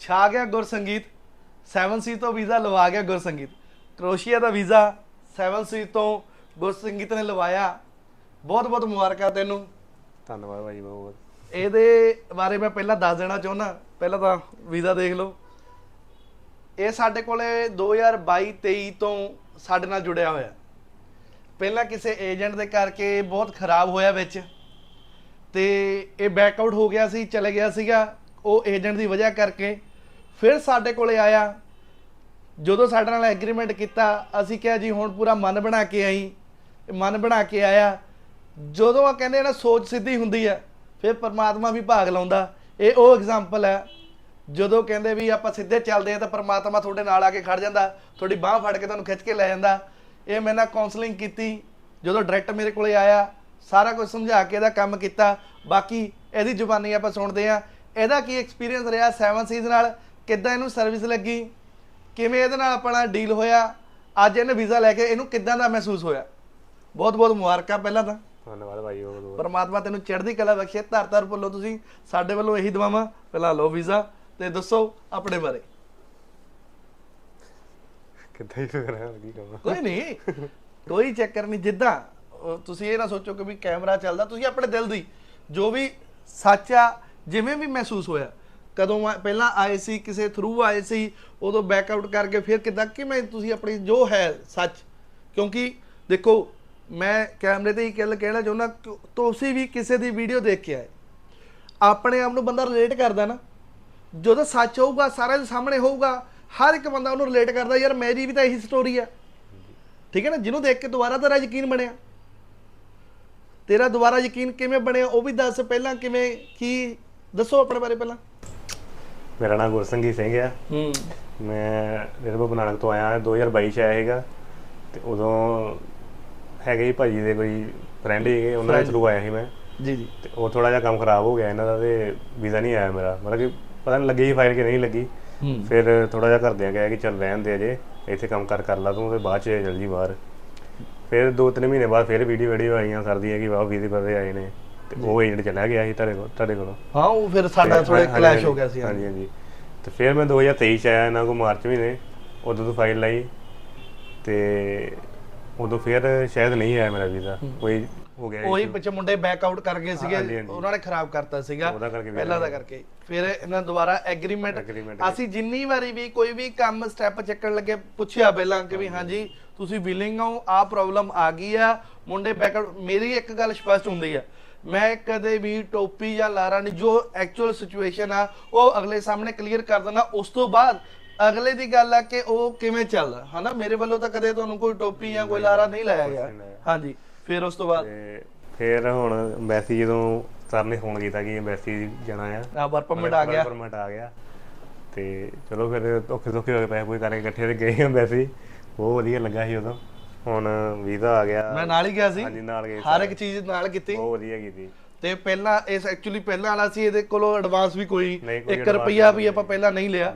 ਛਾ ਗਿਆ ਗੁਰਸੰਗੀਤ 7C ਤੋਂ ਵੀਜ਼ਾ ਲਵਾ ਗਿਆ ਗੁਰਸੰਗੀਤ ਕਰੋਸ਼ੀਆ ਦਾ ਵੀਜ਼ਾ 7C ਤੋਂ ਗੁਰਸੰਗੀਤ ਨੇ ਲਵਾਇਆ। ਬਹੁਤ ਬਹੁਤ ਮੁਬਾਰਕਾਂ ਤੈਨੂੰ। ਧੰਨਵਾਦ ਭਾਜੀ ਬਹੁਤ ਇਹਦੇ ਬਾਰੇ ਮੈਂ ਪਹਿਲਾਂ ਦੱਸ ਦੇਣਾ ਚਾਹੁੰਦਾ ਪਹਿਲਾਂ ਤਾਂ ਵੀਜ਼ਾ ਦੇਖ ਲਓ। ਇਹ ਸਾਡੇ ਕੋਲੇ 2022-23 ਤੋਂ ਸਾਡੇ ਨਾਲ ਜੁੜਿਆ ਹੋਇਆ। ਪਹਿਲਾਂ ਕਿਸੇ ਏਜੰਟ ਦੇ ਕਰਕੇ ਬਹੁਤ ਖਰਾਬ ਹੋਇਆ ਵਿੱਚ। ਤੇ ਇਹ ਬੈਕਆਊਟ ਹੋ ਗਿਆ ਸੀ ਚਲੇ ਗਿਆ ਸੀਗਾ। ਉਹ ਏਜੰਟ ਦੀ ਵਜ੍ਹਾ ਕਰਕੇ ਫਿਰ ਸਾਡੇ ਕੋਲੇ ਆਇਆ। ਜਦੋਂ ਸਾਡੇ ਨਾਲ ਐਗਰੀਮੈਂਟ ਕੀਤਾ, ਅਸੀਂ ਕਿਹਾ ਜੀ ਹੁਣ ਪੂਰਾ ਮਨ ਬਣਾ ਕੇ ਆਈ। ਮਨ ਬਣਾ ਕੇ ਆਇਆ। ਜਦੋਂ ਆ ਕਹਿੰਦੇ ਨਾ ਸੋਚ ਸਿੱਧੀ ਹੁੰਦੀ ਹੈ, ਫਿਰ ਪਰਮਾਤਮਾ ਵੀ ਭਾਗ ਲਾਉਂਦਾ। ਇਹ ਉਹ ਐਗਜ਼ਾਮਪਲ ਹੈ। ਜਦੋਂ ਕਹਿੰਦੇ ਵੀ ਆਪਾਂ ਸਿੱਧੇ ਚੱਲਦੇ ਆ ਤਾਂ ਪਰਮਾਤਮਾ ਤੁਹਾਡੇ ਨਾਲ ਆ ਕੇ ਖੜ ਜਾਂਦਾ, ਤੁਹਾਡੀ ਬਾਹ ਫੜ ਕੇ ਤੁਹਾਨੂੰ ਖਿੱਚ ਕੇ ਲੈ ਜਾਂਦਾ। ਇਹ ਮੈਂ ਨਾ ਕਾਉਂਸਲਿੰਗ ਕੀਤੀ। ਜਦੋਂ ਡਾਇਰੈਕਟ ਮੇਰੇ ਕੋਲੇ ਆਇਆ, ਸਾਰਾ ਕੁਝ ਸਮਝਾ ਕੇ ਇਹਦਾ ਕੰਮ ਕੀਤਾ। ਬਾਕੀ ਇਹਦੀ ਜ਼ੁਬਾਨੀ ਆਪਾਂ ਸੁਣਦੇ ਆ ਇਹਦਾ ਕੀ ਐਕਸਪੀਰੀਅੰਸ ਰਿਹਾ 7 ਸੀਜ਼ ਨਾਲ? ਕਿੱਦਾਂ ਇਹਨੂੰ ਸਰਵਿਸ ਲੱਗੀ? ਕਿਵੇਂ ਇਹਦੇ ਨਾਲ ਆਪਣਾ ਡੀਲ ਹੋਇਆ? ਅੱਜ ਇਹਨੇ ਵੀਜ਼ਾ ਲੈ ਕੇ ਇਹਨੂੰ ਕਿੱਦਾਂ ਦਾ ਮਹਿਸੂਸ ਹੋਇਆ? ਬਹੁਤ ਬਹੁਤ ਮੁਬਾਰਕਾਂ ਪਹਿਲਾਂ ਤਾਂ। ਧੰਨਵਾਦ ਭਾਜੀ ਬਹੁਤ ਪਰਮਾਤਮਾ ਤੈਨੂੰ ਚੜ੍ਹਦੀ ਕਲਾ ਬਖਸ਼ੇ ਧਰ ਧਰ ਭੁੱਲੋ ਤੁਸੀਂ। ਸਾਡੇ ਵੱਲੋਂ ਇਹੀ ਦੁਆਵਾਂ ਪਹਿਲਾਂ ਲਓ ਵੀਜ਼ਾ ਤੇ ਦੱਸੋ ਆਪਣੇ ਬਾਰੇ। ਕਿੱਦਾਂ ਹੀ ਕਰਾਂ ਕੀ ਕਰਾਂ ਕੋਈ ਨਹੀਂ ਕੋਈ ਚੱਕਰ ਨਹੀਂ ਜਿੱਦਾਂ ਤੁਸੀਂ ਇਹ ਨਾ ਸੋਚੋ ਕਿ ਵੀ ਕੈਮਰਾ ਚੱਲਦਾ ਤੁਸੀਂ ਆਪਣੇ ਦਿਲ ਦੀ ਜੋ ਵੀ ਸੱਚ ਆ ਜਿਵੇਂ ਵੀ ਮਹਿਸੂਸ ਹੋਇਆ। ਕਦੋਂ ਆ- ਪਹਿਲਾਂ ਆਏ ਸੀ, ਕਿਸੇ ਥਰੂ ਆਏ ਸੀ, ਉਦੋਂ ਬੈਕ ਆਊਟ ਕਰਕੇ ਫਿਰ ਕਿਦਾਂ ਕਿਵੇਂ ਤੁਸੀਂ ਆਪਣੀ ਜੋ ਹੈ ਸੱਚ? ਕਿਉਂਕਿ ਦੇਖੋ, ਮੈਂ ਕੈਮਰੇ ਤੇ ਹੀ ਗੱਲ ਕਹਿਣਾ ਚਾਹੁੰਦਾ, ਕਿ ਤੁਸੀਂ ਵੀ ਕਿਸੇ ਦੀ ਵੀਡੀਓ ਦੇਖ ਕੇ ਆਏ। ਆਪਣੇ ਆਪ ਨੂੰ ਬੰਦਾ ਰਿਲੇਟ ਕਰਦਾ ਨਾ। ਜਦੋਂ ਸੱਚ ਹੋਊਗਾ, ਸਾਰਿਆਂ ਦੇ ਸਾਹਮਣੇ ਹੋਊਗਾ, ਹਰ ਇੱਕ ਬੰਦਾ ਉਹਨੂੰ ਰਿਲੇਟ ਕਰਦਾ, ਯਾਰ ਮੇਰੀ ਵੀ ਤਾਂ ਇਹੀ ਸਟੋਰੀ ਆ। ਠੀਕ ਹੈ ਨਾ? ਜਿਹਨੂੰ ਦੇਖ ਕੇ ਦੁਬਾਰਾ ਤੇਰਾ ਯਕੀਨ ਬਣਿਆ। ਤੇਰਾ ਦੁਬਾਰਾ ਯਕੀਨ ਕਿਵੇਂ ਬਣਿਆ, ਉਹ ਵੀ ਦੱਸ ਪਹਿਲਾਂ ਕਿਵੇਂ, ਕੀ ਦੱਸੋ ਆਪਣੇ ਬਾਰੇ ਪਹਿਲਾਂ। ਮੇਰਾ ਨਾਮ ਗੁਰਸੰਗੀ ਸਿੰਘ ਆ। ਹੂੰ। ਮੈਂ ਡੇਰਾ ਬਾਬਾ ਨਾਨਕ ਤੋਂ ਆਇਆ 2022 ਚ ਆਇਆ ਹੈਗਾ ਤੇ ਉਦੋਂ ਹੈਗੇ ਹੀ ਭਾਜੀ ਦੇ ਕੋਈ ਫਰੈਂਡ ਸੀਗੇ ਉਹਨਾਂ ਦੇ. ਥਰੂ ਆਇਆ ਸੀ ਮੈਂ। ਜੀ ਜੀ। ਤੇ ਉਹ ਥੋੜਾ ਜਿਹਾ ਕੰਮ ਖਰਾਬ ਹੋ ਗਿਆ ਇਹਨਾਂ ਦਾ ਤੇ ਵੀਜ਼ਾ ਨਹੀਂ ਆਇਆ ਮੇਰਾ। ਮਤਲਬ ਕਿ ਪਤਾ ਨਹੀਂ ਲੱਗੀ ਫਾਈਲ ਕਿ ਨਹੀਂ ਲੱਗੀ। ਹੂੰ। ਫਿਰ ਥੋੜਾ ਜਿਹਾ ਘਰਦਿਆਂ ਕਹਿਆ ਕਿ ਚੱਲ ਰਹਿਣ ਦੇ ਅਜੇ ਇੱਥੇ ਕੰਮ ਕਰ ਕਰ ਲਾ ਤੂੰ ਤੇ ਬਾਅਦ ਚ ਚੱਲ ਜੀ ਬਾਹਰ। ਫਿਰ ਦੋ ਤਿੰਨ ਮਹੀਨੇ ਬਾਅਦ ਫਿਰ ਵੀਡੀਓ ਵੀਡੀਓ ਆਈਆਂ ਸਰਦੀਆਂ ਕਿ ਵਾਹ ਵੀਜ਼ੇ ਪਰਦੇ ਆਏ ਨੇ। ਤੇ ਉਹ ਏਜੰਟ ਚਲਾ ਗਿਆ ਸੀ ਤੁਹਾਡੇ ਕੋਲ ਤੁਹਾਡੇ ਕੋਲੋਂ। ਹਾਂ ਉਹ ਫਿਰ ਸਾਡਾ ਥੋੜਾ ਹਾਂਜੀ, ਕਲੈਸ਼ ਹੋ ਗਿਆ ਸੀ ਹਾਂਜੀ। ਹਾਂਜੀ ਤੇ ਫਿਰ ਮੈਂ 2023 ਚ ਆਇਆ ਇਹਨਾਂ ਕੋ ਮਾਰਚ ਮਹੀਨੇ ਉਦੋਂ ਤੋਂ ਫਾਈਲ ਲਾਈ। ਤੇ ਉਦੋਂ ਫਿਰ ਸ਼ਾਇਦ ਨਹੀਂ ਆਇਆ ਮੇਰਾ ਵੀਜ਼ਾ ਕੋਈ ਹੋ ਗਿਆ ਉਹੀ issue। ਪਿੱਛੇ ਮੁੰਡੇ ਬੈਕਆਊਟ ਕਰ ਗਏ ਸੀਗੇ ਹਾਂਜੀ। ਉਹਨਾਂ ਨੇ ਖਰਾਬ ਕਰਤਾ ਸੀਗਾ ਉਹਦਾ ਕਰਕੇ ਵੀ ਪਹਿਲਾਂ ਦਾ। ਕਰਕੇ। ਫਿਰ ਇਹਨਾਂ ਦੁਬਾਰਾ ਐਗਰੀਮੈਂਟ Agreement ਅਸੀਂ ਜਿੰਨੀ ਵਾਰੀ ਵੀ ਕੋਈ ਵੀ ਕੰਮ ਸਟੈਪ ਚੱਕਣ ਲੱਗੇ ਪੁੱਛਿਆ ਪਹਿਲਾਂ ਕਿ ਵੀ ਹਾਂਜੀ। ਤੁਸੀਂ ਵਿਲਿੰਗ ਹੋ ਆ ਪ੍ਰੋਬਲਮ ਆ ਗਈ ਆ ਮੁੰਡੇ ਬੈਕਆਊਟ ਮੇਰੀ ਇੱਕ ਗੱਲ ਸਪਸ਼ਟ ਹੁੰਦੀ ਆ। ਮੈਂ ਕਦੇ ਵੀ ਟੋਪੀ ਜਾਂ ਲਾਰਾ ਨਹੀਂ ਜੋ ਐਕਚੁਅਲ ਸਿਚੁਏਸ਼ਨ ਆ ਉਹ ਅਗਲੇ ਸਾਹਮਣੇ ਕਲੀਅਰ ਕਰ ਦਿੰਦਾ। ਉਸ ਤੋਂ ਬਾਅਦ ਅਗਲੇ ਦੀ ਗੱਲ ਆ ਕਿ ਉਹ ਕਿਵੇਂ ਚੱਲਦਾ ਹਨਾ? ਮੇਰੇ ਵੱਲੋਂ ਤਾਂ ਕਦੇ ਤੁਹਾਨੂੰ ਕੋਈ ਟੋਪੀ ਜਾਂ ਕੋਈ ਲਾਰਾ ਨਹੀਂ ਲਾਇਆ ਗਿਆ। ਹਾਂਜੀ ਫਿਰ ਉਸ ਤੋਂ ਬਾਅਦ? ਫਿਰ ਹੁਣ ਐਮਬੈਸੀ ਜਦੋਂ ਸਰ ਨੇ ਫੋਨ ਕੀਤਾ ਕਿ ਐਮਬੈਸੀ ਜਾਣਾ ਆ। ਆ ਵਰਕ ਪਰਮਿਟ ਆ ਗਿਆ। ਪਰਮਿਟ ਆ ਗਿਆ। ਤੇ ਚਲੋ ਫਿਰ ਧੋਖੇ ਧੋਖੇ ਹੋ ਗਏ ਪੈਸੇ ਪੂਏ ਕਰਕੇ ਇਕੱਠੇ ਤੇ ਗਏ ਐਮਬੈਸੀ। ਬਹੁਤ ਵਧੀਆ ਲੱਗਾ ਸੀ ਉਦੋਂ। ਹੁਣ ਵੀਜ਼ਾ ਆ ਗਿਆ। ਮੈਂ ਨਾਲ ਹੀ ਗਿਆ ਸੀ। ਹਾਂਜੀ ਨਾਲ ਗਏ ਹਰ ਇੱਕ ਚੀਜ਼ ਨਾਲ ਕੀਤੀ। ਬਹੁਤ ਵਧੀਆ ਕੀਤੀ। ਤੇ ਪਹਿਲਾਂ ਇਸ ਐਕਚੁਅਲੀ ਪਹਿਲਾਂ ਵਾਲਾ ਸੀ ਇਹਦੇ ਕੋਲੋਂ ਐਡਵਾਂਸ ਵੀ ਕੋਈ ਨਹੀਂ, ਕੋਈ 1 advance ਰੁਪਿਆ ਵੀ ਆਪਾਂ ਪਹਿਲਾਂ ਨਹੀਂ ਲਿਆ।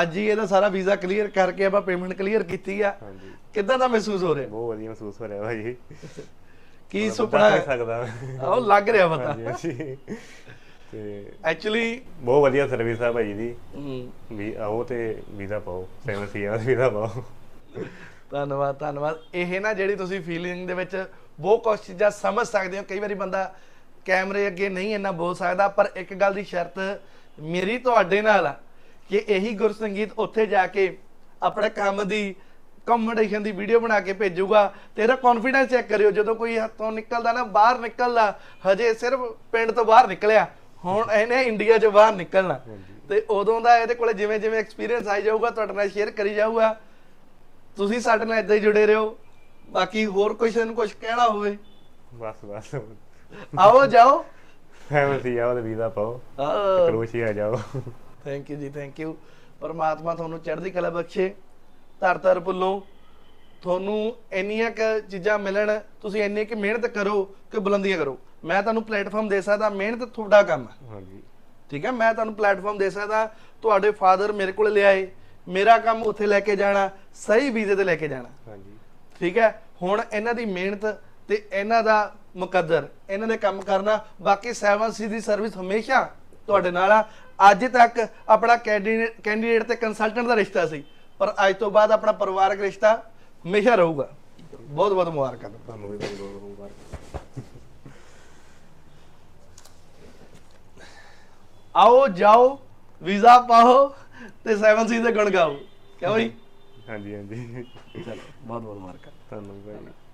ਅੱਜ ਹੀ ਇਹਦਾ ਸਾਰਾ ਵੀਜ਼ਾ ਕਲੀਅਰ ਕਰਕੇ ਆਪਾਂ ਪੇਮੈਂਟ ਕਲੀਅਰ ਕੀਤੀ ਆ। ਹਾਂਜੀ। ਕਿੱਦਾਂ ਦਾ ਮਹਿਸੂਸ ਹੋ ਰਿਹਾ? ਬਹੁਤ ਵਧੀਆ ਮਹਿਸੂਸ ਹੋ ਰਿਹਾ ਭਾਜੀ ਕੀ ਸੁਪਨਾ ਹੈ ਸਕਦਾ। ਉਹ ਲੱਗ ਰਿਹਾ ਪਤਾ। ਤੇ ਐਕਚੁਅਲੀ ਬਹੁਤ ਵਧੀਆ ਸਰਵਿਸ ਆ ਭਾਈ ਦੀ। ਵੀ ਆਓ ਤੇ ਵੀਜ਼ਾ ਪਾਓ। ਸੈਵਨ ਸੀ ਆ ਵੀਜ਼ਾ ਪਾਓ। ਧੰਨਵਾਦ ਧੰਨਵਾਦ। ਇਹ ਨਾ ਜਿਹੜੀ ਤੁਸੀਂ ਫੀਲਿੰਗ ਦੇ ਵਿੱਚ ਬਹੁਤ ਕੁਝ ਚੀਜ਼ਾਂ ਸਮਝ ਸਕਦੇ ਹੋ। ਕਈ ਵਾਰੀ ਬੰਦਾ ਕੈਮਰੇ ਅੱਗੇ ਨਹੀਂ ਇੰਨਾ ਬੋਲ ਸਕਦਾ ਪਰ ਇੱਕ ਗੱਲ ਦੀ ਸ਼ਰਤ ਮੇਰੀ ਤੁਹਾਡੇ ਨਾਲ ਆ ਕਿ ਇਹੀ ਗੁਰਸੰਗੀਤ ਉੱਥੇ ਜਾ ਕੇ ਆਪਣੇ ਕੰਮ ਦੀ ਕੰਪੀਟੀਸ਼ਨ ਦੀ ਵੀਡੀਓ ਬਣਾ ਕੇ ਭੇਜੂਗਾ। ਤੇਰਾ ਕੌਨਫੀਡੈਂਸ ਚੈੱਕ ਕਰਿਓ। ਜਦੋਂ ਕੋਈ ਹੱਥੋਂ ਨਿਕਲਦਾ ਨਾ ਬਾਹਰ ਨਿਕਲਦਾ ਹਜੇ ਸਿਰਫ ਪਿੰਡ ਤੋਂ ਬਾਹਰ ਨਿਕਲਿਆ ਹੁਣ ਇਹਨੇ ਇੰਡੀਆ 'ਚੋਂ ਬਾਹਰ ਨਿਕਲਣਾ। ਤੇ ਉਦੋਂ ਦਾ ਇਹਦੇ ਕੋਲੇ ਜਿਵੇਂ ਜਿਵੇਂ ਐਕਸਪੀਰੀਅੰਸ ਆਈ ਜਾਊਗਾ ਤੁਹਾਡੇ ਨਾਲ ਸ਼ੇਅਰ ਕਰੀ ਜਾਊਗਾ। ਤੁਸੀਂ ਸਾਡੇ ਨਾਲ ਇਦਾਂ ਹੀ ਜੁੜੇ ਰਹੋ। ਬਾਕੀ ਹੋਰ ਕਿਸੇ ਨੂੰ ਕੁਝ ਕਹਿਣਾ ਹੋਵੇ। ਬਸ ਬਸ। ਆਓ ਜਾਓ। ਸੈਵਨ ਸੀ ਆ ਉਹਦੇ ਵੀਜ਼ਾ ਪਾਓ। ਕਰੋਸ਼ੀਆ ਜਾਓ। Thank you ji thank you ਪਰਮਾਤਮਾ ਤੁਹਾਨੂੰ ਚੜ੍ਹਦੀ ਕਲਾ ਬਖਸ਼ੇ ਧਰ ਧਰ ਭੁੱਲੋ। ਤੁਹਾਨੂੰ ਇੰਨੀਆਂ ਕ ਚੀਜ਼ਾਂ ਮਿਲਣ ਤੁਸੀਂ ਇੰਨੀ ਕਿ ਮਿਹਨਤ ਕਰੋ ਕਿ ਬੁਲੰਦੀਆਂ ਕਰੋ। ਮੈਂ ਤੁਹਾਨੂੰ ਪਲੇਟਫਾਰਮ ਦੇ ਸਕਦਾ ਮਿਹਨਤ ਤੁਹਾਡਾ ਕੰਮ ਹੈ। ਹਾਂਜੀ। ਠੀਕ ਹੈ ਮੈਂ ਤੁਹਾਨੂੰ ਪਲੇਟਫਾਰਮ ਦੇ ਸਕਦਾ ਤੁਹਾਡੇ ਫਾਦਰ ਮੇਰੇ ਕੋਲ ਲਿਆਏ। ਮੇਰਾ ਕੰਮ ਉੱਥੇ ਲੈ ਕੇ ਜਾਣਾ ਸਹੀ ਵੀਜ਼ੇ ਤੇ ਲੈ ਕੇ ਜਾਣਾ। ਹਾਂਜੀ। ਠੀਕ ਹੈ? ਹੁਣ ਇਹਨਾਂ ਦੀ ਮਿਹਨਤ ਤੇ ਇਹਨਾਂ ਦਾ ਮੁਕੱਦਰ ਇਹਨਾਂ ਦੇ ਕੰਮ ਕਰਨਾ ਬਾਕੀ 7C ਦੀ ਸਰਵਿਸ ਹਮੇਸ਼ਾ ਤੁਹਾਡੇ ਨਾਲ ਆ। ਅੱਜ ਤੱਕ ਆਪਣਾ ਕੈਂਡੀਡੇਟ ਕੈਂਡੀਡੇਟ ਤੇ ਕੰਸਲਟੈਂਟ ਦਾ ਰਿਸ਼ਤਾ ਸੀ ਪਰ ਅੱਜ ਤੋਂ ਬਾਅਦ ਆਪਣਾ ਪਰਿਵਾਰਕ ਰਿਸ਼ਤਾ ਹਮੇਸ਼ਾ ਰਹੂਗਾ। ਬਹੁਤ ਬਹੁਤ ਮੁਬਾਰਕਾਂ। ਤੁਹਾਨੂੰ ਵੀ ਬਹੁਤ ਬਹੁਤ ਮੁਬਾਰਕ। ਆਓ ਜਾਓ ਵੀਜ਼ਾ ਪਾਓ। ਤੇ 7 ਸੀ ਦੇ ਗੁਣ ਗਾਓ ਕਿਉਂ ਜੀ ਹਾਂਜੀ ਹਾਂਜੀ। ਚਲੋ ਬਹੁਤ ਬਹੁਤ ਮੁਬਾਰਕਾਂ। ਤੁਹਾਨੂੰ ਭਾਈ।